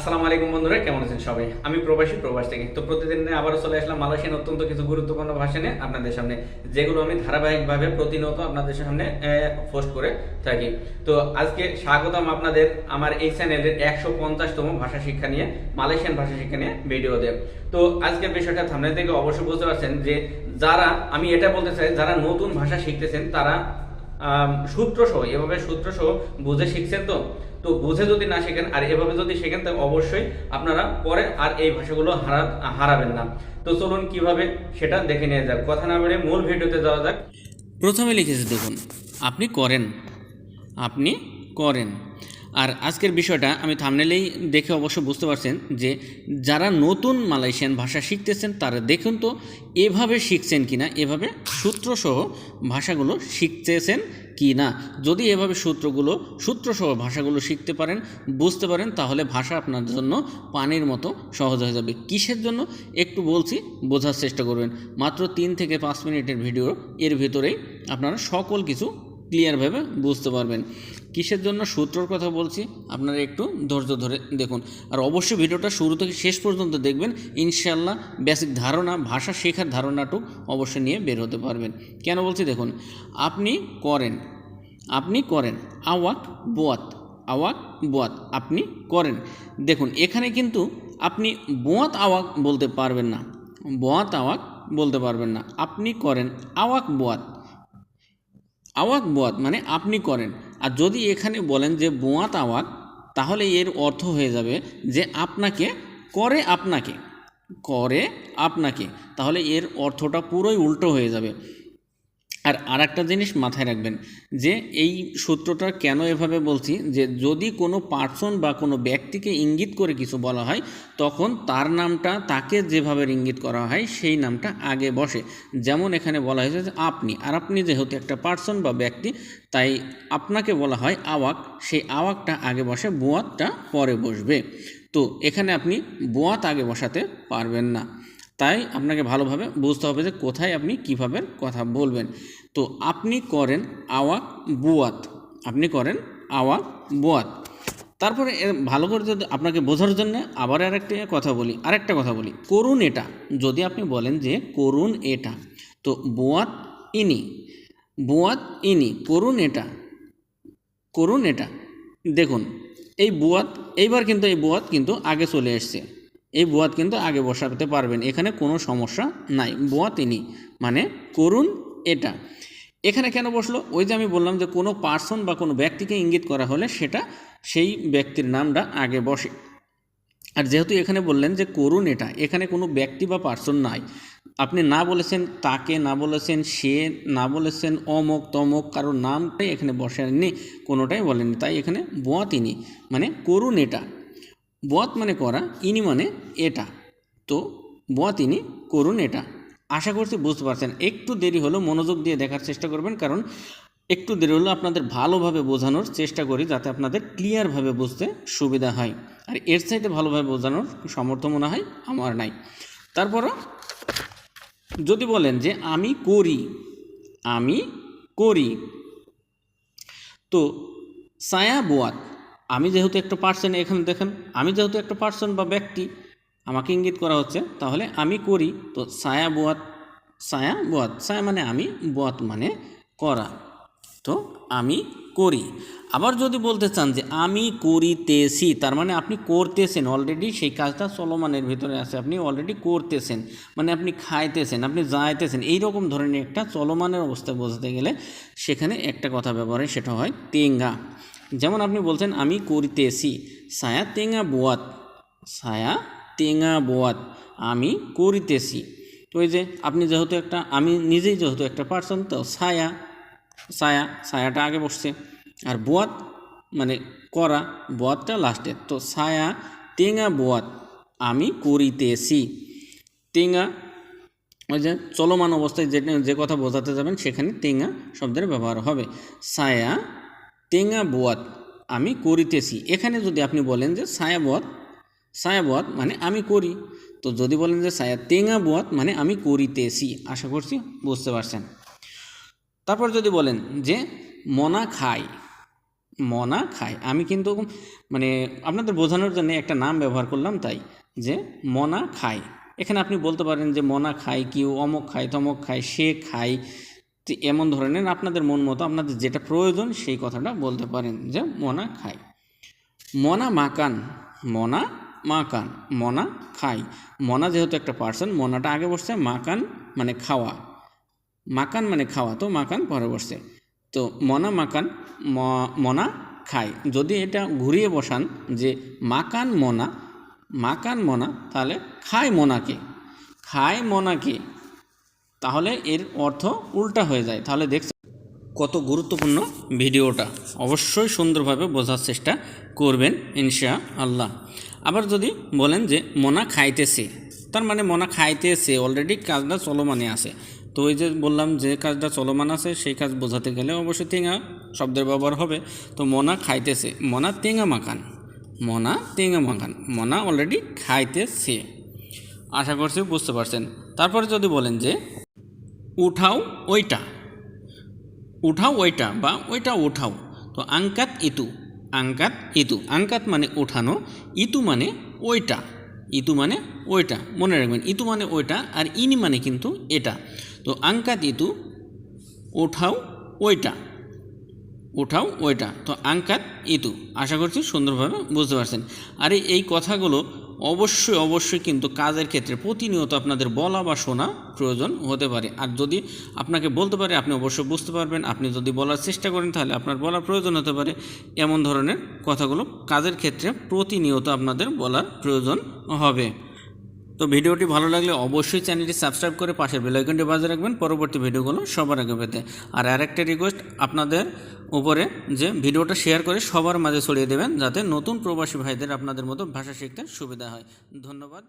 আসসালামু আলাইকুম বন্ধুরা, কেমন আছেন সবাই? আমি প্রবাসী, প্রবাস থেকে। তো প্রতিদিন আবারও চলে আসলাম মালয়েশিয়ান অত্যন্ত কিছু গুরুত্বপূর্ণ ভাষা নিয়ে আপনাদের সামনে, যেগুলো আমি ধারাবাহিকভাবে প্রতিনিয়ত আপনাদের সামনে পোস্ট করে থাকি। তো আজকে স্বাগতম আপনাদের আমার এই চ্যানেলের একশো পঞ্চাশতম ভাষা শিক্ষা নিয়ে, মালয়েশিয়ান ভাষা শিক্ষা নিয়ে ভিডিও দেব তো আজকের বিষয়টা সামনে থেকে অবশ্যই বুঝতে পারছেন যে, যারা, আমি এটা বলতে চাই, যারা নতুন ভাষা শিখতেছেন, তারা সূত্র সহ এভাবে সূত্র সহ বুঝে শিখছেন তো? তো বুঝে যদি না শেখেন আর এভাবে যদি শেখেন, তাহলে অবশ্যই আপনারা পরে আর এই ভাষাগুলো হারা হারাবেন না। তো চলুন কীভাবে সেটা দেখে নিয়ে যাক। কথা না বলে মূল ভিডিওতে যাওয়া যাক। প্রথমে লিখেছে দেখুন, আপনি করেন। আপনি করেন। আর আজকের বিষয়টা আমি থামনেলেই দেখে অবশ্য বুঝতে পারছেন যে যারা নতুন মালয়েশিয়ান ভাষা শিখতেছেন তারা দেখুন তো এভাবে শিখছেন কি না এভাবে সূত্রসহ ভাষাগুলো শিখতেছেন কি না যদি এভাবে সূত্রগুলো, সূত্রসহ ভাষাগুলো শিখতে পারেন, বুঝতে পারেন, তাহলে ভাষা আপনার জন্য পানির মতো সহজ হয়ে যাবে। কিসের জন্য? একটু বলছি, বোঝার চেষ্টা করবেন। মাত্র তিন থেকে পাঁচ মিনিটের ভিডিও, এর ভিতরেই আপনারা সকল কিছু ক্লিয়ারভাবে বুঝতে পারবেন। কিসের জন্য সূত্রর কথা বলছি, আপনারা একটু ধৈর্য ধরে দেখুন। আর অবশ্যই ভিডিওটা শুরু থেকে শেষ পর্যন্ত দেখবেন ইনশাল্লাহ বেসিক ধারণা, ভাষা শেখার ধারণাটুক অবশ্যই নিয়ে বের হতে পারবেন। কেন বলছি দেখুন, আপনি করেন আপনি করেন, আওয়াক বোয়াত আওয়াক বোয়াত, আপনি করেন। দেখুন, এখানে কিন্তু আপনি বোয়াত, আওয়াক বলতে পারবেন না। বোয়াত, আওয়াক বলতে পারবেন না। আপনি করেন, আওয়াক বোয়াত। আওয়াক বোয়াত মানে আপনি করেন। আর যদি এখানে বলেন যে বোয়াত আওয়াত, তাহলে এর অর্থ হয়ে যাবে যে আপনাকে করে আপনাকে করে আপনাকে। তাহলে এর অর্থটা পুরোই উল্টো হয়ে যাবে। আর আর একটা জিনিস মাথায় রাখবেন যে এই সূত্রটা কেন এভাবে বলছি যে যদি কোনো পার্সন বা কোনো ব্যক্তিকে ইঙ্গিত করে কিছু বলা হয়, তখন তার নামটা তাকে যেভাবে ইঙ্গিত করা হয় সেই নামটা আগে বসে। যেমন এখানে বলা হয়েছে যে আপনি, আর আপনি যেহেতু একটা পার্সন বা ব্যক্তি, তাই আপনাকে বলা হয় আওয়াক, সেই আওয়াকটা আগে বসে, বোয়াতটা পরে বসবে। তো এখানে আপনি বোয়াত আগে বসাতে পারবেন না। তাই আপনাকে ভালোভাবে বুঝতে হবে যে কোথায় আপনি কীভাবে কথা বলবেন। তো আপনি করেন আওয়াক বুয়াত। আপনি করেন আওয়াক বুয়াত। তারপরে ভালো করে যদি আপনাকে বোঝার জন্য আবার আরেকটা কথা বলি, আরেকটা কথা বলি। করুন এটা। যদি আপনি বলেন যে করুন এটা, তো বুয়াত ইনি বুয়াত ইনি, করুন এটা করুন এটা। দেখুন, এই বুয়াত, এইবার কিন্তু এই বুয়াত কিন্তু আগে চলে এসছে। এই বুয়াত কিন্তু আগে বসাতে পারবেন, এখানে কোনো সমস্যা নাই। বুয়াত তিনি মানে করুন এটা। এখানে কেন বসল? ওই যে আমি বললাম যে কোনো পার্সন বা কোনো ব্যক্তিকে ইঙ্গিত করা হলে সেটা সেই ব্যক্তির নামটা আগে বসে। আর যেহেতু এখানে বললেন যে করুন এটা, এখানে কোনো ব্যক্তি বা পার্সন নাই। আপনি না বলেছেন, তাকে না বলেছেন, সে না বলেছেন, অমক, তমক, কারোর নামটাই এখানে বসেননি, কোনোটাই বলেননি। তাই এখানে বোয়া তিনি মানে করুন এটা। বত মানে করা, ইনি মানে এটা। তো বত ইনি, করুন এটা। আশা করছি বুঝতে পারছেন। একটু দেরি হলো মনোযোগ দিয়ে দেখার চেষ্টা করবেন, কারণ একটু দেরি হলো আপনাদের ভালোভাবে বোঝানোর চেষ্টা করি, যাতে আপনাদের ক্লিয়ারভাবে বুঝতে সুবিধা হয়। আর এর চাইতে ভালোভাবে বোঝানোর সামর্থ্য মনে হয় আমার নাই। তারপরও যদি বলেন যে, আমি করি আমি করি। তো সায়া বোয়াত আমি যেহেতু একটা পার্সন এখানে দেখেন, আমি যেহেতু একটা পার্সন বা ব্যক্তি, আমাকে ইঙ্গিত করা হচ্ছে, তাহলে আমি করি, তো ছায়া বোয়াত ছায়া বোয়াত ছায়া মানে আমি, বোয়াত মানে করা, তো আমি করি। আবার যদি বলতে চান যে আমি করিতেছি, তার মানে আপনি করতেছেন অলরেডি সেই কাজটা চলমানের ভিতরে আছে, আপনি অলরেডি করতেছেন মানে আপনি খাইতেছেন, আপনি যাইতেছেন এই রকম ধরনের একটা চলমানের অবস্থা বোঝাতে গেলে সেখানে একটা কথা ব্যবহার সেটা হয় তেঙ্গা। যেমন আপনি বলছেন, আমি করিতেছি। সায়া তেঙা বোয়াত। সায়া তেঙা বোয়াত। আমি করিতেছি। তো ওই যে আপনি যেহেতু একটা, আমি নিজেই যেহেতু একটা পার্সন তো ছায়া ছায়া ছায়াটা আগে বসছে। আর বোয়াত মানে করা, বোয়াতটা লাস্টে তো ছায়া তেঙা বোয়াত। আমি করিতেছি। তেঙা, ওই যে চলমান অবস্থায় যে যে কথা বোঝাতে যাবেন, সেখানে তেঙা শব্দের ব্যবহার হবে। ছায়া তেঙা বোয়াত আমি করিতেছি। এখানে যদি আপনি বলেন যে ছায়া বোয়াত ছায়া বোয়াত মানে আমি করি। তো যদি বলেন যে ছায়া তেঙা বোয়াত মানে আমি করিতেছি। আশা করছি বুঝতে পারছেন। তারপর যদি বলেন যে মনা খাই মনা খায়, আমি কিন্তু মানে আপনাদের বোঝানোর জন্য একটা নাম ব্যবহার করলাম তাই, যে মনা খায়। এখানে আপনি বলতে পারেন যে মনা খায় কেউ, অমক খায়, তমক খায়, সে খায় তো এমন ধরনের আপনাদের মন মতো, আপনাদের যেটা প্রয়োজন সেই কথাটা বলতে পারেন যে মনা খায় মনা মাকান মনা মাকান, মনা খাই। মনা যেহেতু একটা পার্সন মনাটা আগে বসছে মাকান মানে খাওয়া। মাকান মানে খাওয়া, তো মাকান পরে বসছে। তো মনা মাকান মনা খাই। যদি এটা ঘুরিয়ে বসান যে মাকান মনা মাকান মনা, তাহলে খায় মনাকে। খায় মনাকে। তাহলে এর অর্থ উল্টা হয়ে যায়। তাহলে দেখছেন কত গুরুত্বপূর্ণ ভিডিওটা। অবশ্যই সুন্দরভাবে বোঝার চেষ্টা করবেন ইনশা আল্লাহ আবার যদি বলেন যে মনা খাইতেছে, তার মানে মনা খাইতেছে অলরেডি কাজটা চলমানে আছে। তো ওই যে বললাম যে কাজটা চলমান আছে, সেই কাজ বোঝাতে গেলে অবশ্যই তেঙা শব্দের ব্যবহার হবে। তো মনা খাইতেছে, মনা তেঙা মাখান, মনা তেঙা মাখান, মনা অলরেডি খাইতেছে। আশা করছি বুঝতে পারছেন। তারপরে যদি বলেন যে উঠাও ওইটা। উঠাও ওইটা বা ওইটা উঠাও। তো আঙ্কাত ইতু আঙ্কাত ইতু। আঙ্কাত মানে ওঠানো ইতু মানে ওইটা, ইতু মানে ওইটা, মনে রাখবেন, ইতু মানে ওইটা আর ইনি মানে কিন্তু এটা। তো আঙ্কাত ইতু ওঠাও ওইটা ওঠাও ওইটা। তো আঙ্কাত ইতু, আশা করছি সুন্দরভাবে বুঝতে পারছেন। আর এই- এই কথাগুলো অবশ্যই অবশ্যই কিন্তু কাজের ক্ষেত্রে প্রতিনিয়ত আপনাদের বলা বা শোনা প্রয়োজন হতে পারে। আর যদি আপনাকে বলতে পারে, আপনি অবশ্যই বুঝতে পারবেন। আপনি যদি বলার চেষ্টা করেন, তাহলে আপনার বলার প্রয়োজন হতে পারে। এমন ধরনের কথাগুলো কাজের ক্ষেত্রে প্রতিনিয়ত আপনাদের বলার প্রয়োজন হবে। তো ভিডিওটি ভালো লাগলে অবশ্যই চ্যানেলটি সাবস্ক্রাইব করে পাশের বেলাইকনটি বাজে রাখবেন। পরবর্তী ভিডিওগুলো সবার আগে পেতে। আর আরেকটা রিকোয়েস্ট আপনাদের উপরে যে ভিডিওটা শেয়ার করে সবার মাঝে ছড়িয়ে দেবেন, যাতে নতুন প্রবাসী ভাইদের আপনাদের মতো ভাষা শিখতে সুবিধা হয়। ধন্যবাদ।